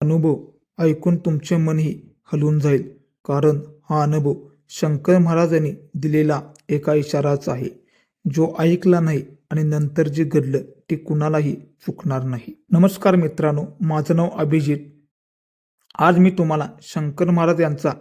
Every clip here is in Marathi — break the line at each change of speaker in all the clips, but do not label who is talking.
अनुभव ऐकून तुमचे मनही हलून जाईल. कारण हा अनुभव शंकर महाराजांनी दिलेला एका इशाराच आहे. जो ऐकला नाही आणि नंतर जे घडलं ते कुणालाही चुकणार नाही. नमस्कार मित्रांनो माझं नाव अभिजित. आज मी तुम्हाला शंकर महाराज यांचा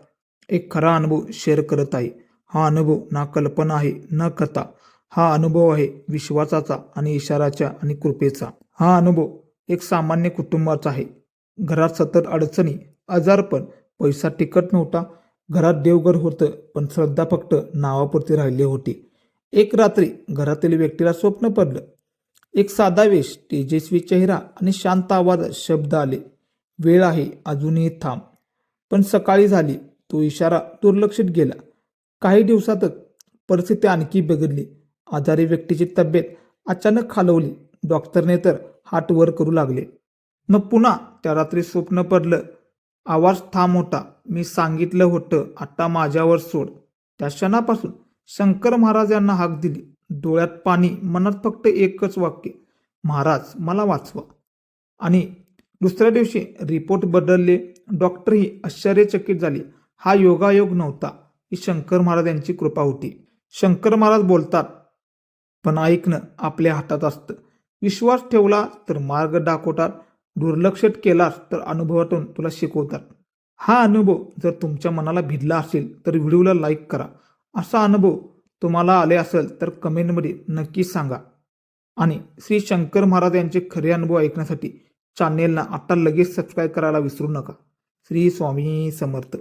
एक खरा अनुभव शेअर करत आहे. हा अनुभव ना कल्पना आहे न कथा. हा अनुभव आहे विश्वासाचा आणि इशाराच्या आणि कृपेचा. हा अनुभव एक सामान्य कुटुंबाचा आहे. घरात सतत अडचणी आजारपण पैसा टिकत नव्हता. घरात देवघर होतं पण श्रद्धा फक्त नावापुरती राहिली होती. एक रात्री घरातील व्यक्तीला स्वप्न पडलं. एक साधा वेश तेजस्वी चेहरा आणि शांत आवाज शब्द आले. वेळ आहे अजूनही थांब. पण सकाळी झाली. तो इशारा दुर्लक्षित गेला. काही दिवसातच परिस्थिती आणखी बिघडली. आजारी व्यक्तीची तब्येत अचानक खालवली. डॉक्टरने तर हात वर करू लागले. मग पुन्हा त्या रात्री स्वप्न पडलं. आवाज थांब होता. मी सांगितलं होतं आता माझ्यावर सोड. त्या क्षणापासून शंकर महाराज यांना हाक दिली. डोळ्यात पाणी मनात फक्त एकच वाक्य महाराज मला वाचवा. आणि दुसऱ्या दिवशी रिपोर्ट बदलले. डॉक्टरही आश्चर्यचकित झाले. हा योगायोग नव्हता. ही शंकर महाराज यांची कृपा होती. शंकर महाराज बोलतात पण ऐकणं आपल्या हातात असतं. विश्वास ठेवला तर मार्ग दाखवतात. दुर्लक्षित केलास तर अनुभवातून तुला शिकवतात. हा अनुभव जर तुमच्या मनाला भिडला असेल तर व्हिडिओला लाईक करा. असा अनुभव तुम्हाला आले असेल तर कमेंटमध्ये नक्की सांगा. आणि श्री शंकर महाराज यांचे खरे अनुभव ऐकण्यासाठी चॅनेलला आता लगेच सबस्क्राईब करायला विसरू नका. श्री स्वामी समर्थ.